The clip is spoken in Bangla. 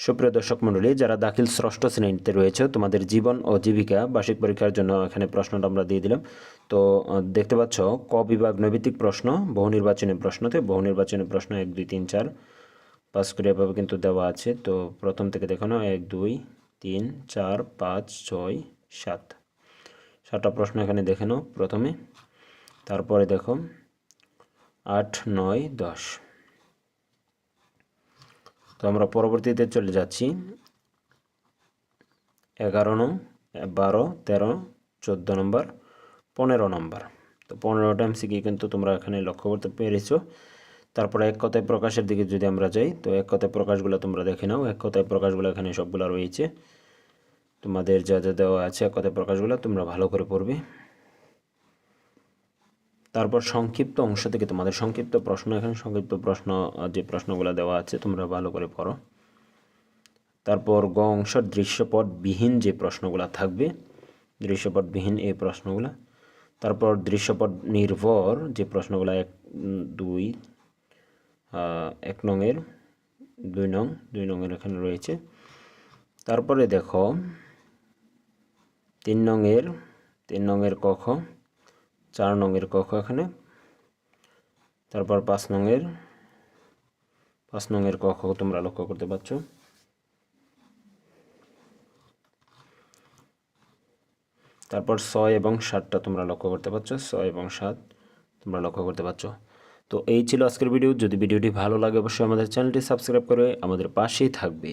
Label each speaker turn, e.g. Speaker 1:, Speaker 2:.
Speaker 1: সুপ্রিয় দর্শক মণ্ডলী, যারা দাখিল ষষ্ঠ শ্রেণীতে রয়েছে, তোমাদের জীবন ও জীবিকা বার্ষিক পরীক্ষার জন্য এখানে প্রশ্নটা আমরা দিয়ে দিলাম। তো দেখতে পাচ্ছ, ক বিভাগ নৈবিত্তিক প্রশ্ন, বহু নির্বাচনী প্রশ্নতে বহু নির্বাচনী প্রশ্ন, এক, দুই, তিন, চার, পাস করে এভাবে কিন্তু দেওয়া আছে। তো, প্রথম থেকে দেখো না, এক, দুই, তিন, চার, পাঁচ, ছয়, সাত। সাতটা প্রশ্ন এখানে দেখে নাও প্রথমে। তারপরে দেখো, আট, নয়, দশ। তো আমরা পরবর্তীতে চলে যাচ্ছি। এগারো নং, বারো, তেরো, চোদ্দ নম্বর, পনেরো নম্বর। তো পনেরোটা এমসিকি কিন্তু তোমরা এখানে লক্ষ্য করতে পেরেছ। তারপরে এক কথায় প্রকাশের দিকে যদি আমরা যাই, তো এক কথায় প্রকাশগুলো তোমরা দেখে নাও। এক কথায় প্রকাশগুলো এখানে সবগুলো রয়েছে। তোমাদের যা যা দেওয়া আছে এক কথায় প্রকাশগুলো তোমরা ভালো করে পড়বে। তারপর সংক্ষিপ্ত অংশ থেকে তোমাদের সংক্ষিপ্ত প্রশ্ন, এখানে সংক্ষিপ্ত প্রশ্ন যে প্রশ্নগুলো দেওয়া আছে, তোমরা ভালো করে পড়ো। তারপর গ অংশের দৃশ্যপটবিহীন যে প্রশ্নগুলো থাকবে, দৃশ্যপটবিহীন এই প্রশ্নগুলো। তারপর দৃশ্যপট নির্ভর যে প্রশ্নগুলো, এক দুই এক নংয়ের দুই নং, দুই নংয়ের এখানে রয়েছে। তারপরে দেখো, তিন নংয়ের তিন নংয়ের কখ চার নংয়ের কখ এখানে। তারপর পাঁচ নংয়ের পাঁচ নংয়ের কখ তোমরা লক্ষ্য করতে পারছ। তারপর ছয় এবং সাতটা তোমরা লক্ষ্য করতে পারছ। ছয় এবং সাত তোমরা লক্ষ্য করতে পারছ। তো এই ছিল আজকের ভিডিও। যদি ভিডিওটি ভালো লাগে, অবশ্যই আমাদের চ্যানেলটি সাবস্ক্রাইব করে আমাদের পাশেই থাকবে।